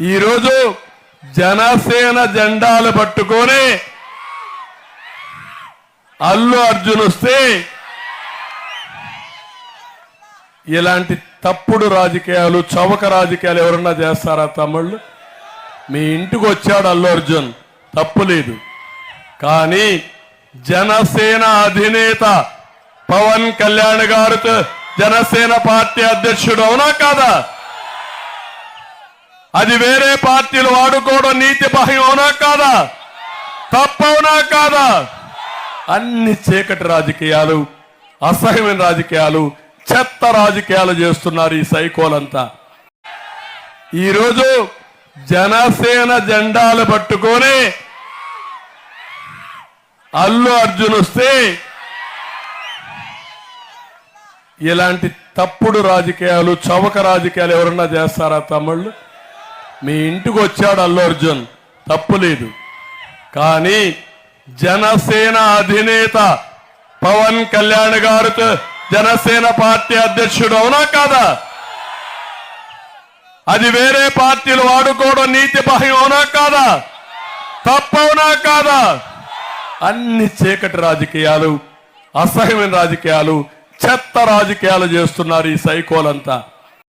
ఈరోజు జనసేన జెండాలు పట్టుకొని అల్లు అర్జున్ వస్తే ఇలాంటి తప్పుడు రాజకీయాలు చవక రాజకీయాలు ఎవరన్నా చేస్తారా తమ్ముళ్ళు? మీ ఇంటికి వచ్చాడు అల్లు అర్జున్. తప్పు లేదు. కానీ జనసేన అధినేత పవన్ కళ్యాణ్ గారితో జనసేన పార్టీ అధ్యక్షుడు అవునా కాదా? అది వేరే పార్టీలు వాడుకోవడం నీతి బాహ్యం కాదా? తప్పవునా కాదా? అన్ని చీకటి రాజకీయాలు అసహ్యమైన రాజకీయాలు చెత్త రాజకీయాలు చేస్తున్నారు ఈ సైకోలంతా. ఈరోజు జనసేన జెండాలు పట్టుకొని అల్లు అర్జున్ వస్తే ఇలాంటి తప్పుడు రాజకీయాలు చవక రాజకీయాలు ఎవరన్నా చేస్తారా తమ్ముళ్ళు? మీ ఇంటికి వచ్చాడు అల్లు అర్జున్. తప్పు లేదు. కానీ జనసేన అధినేత పవన్ కళ్యాణ్ గారితో జనసేన పార్టీ అధ్యక్షుడు అవునా కాదా? అది వేరే పార్టీలు వాడుకోవడం నీతి బాహ్యం అవునా కాదా? తప్పవునా కాదా? అన్ని చీకటి రాజకీయాలు అసహ్యమైన రాజకీయాలు చెత్త రాజకీయాలు చేస్తున్నారు ఈ సైకోలంతా.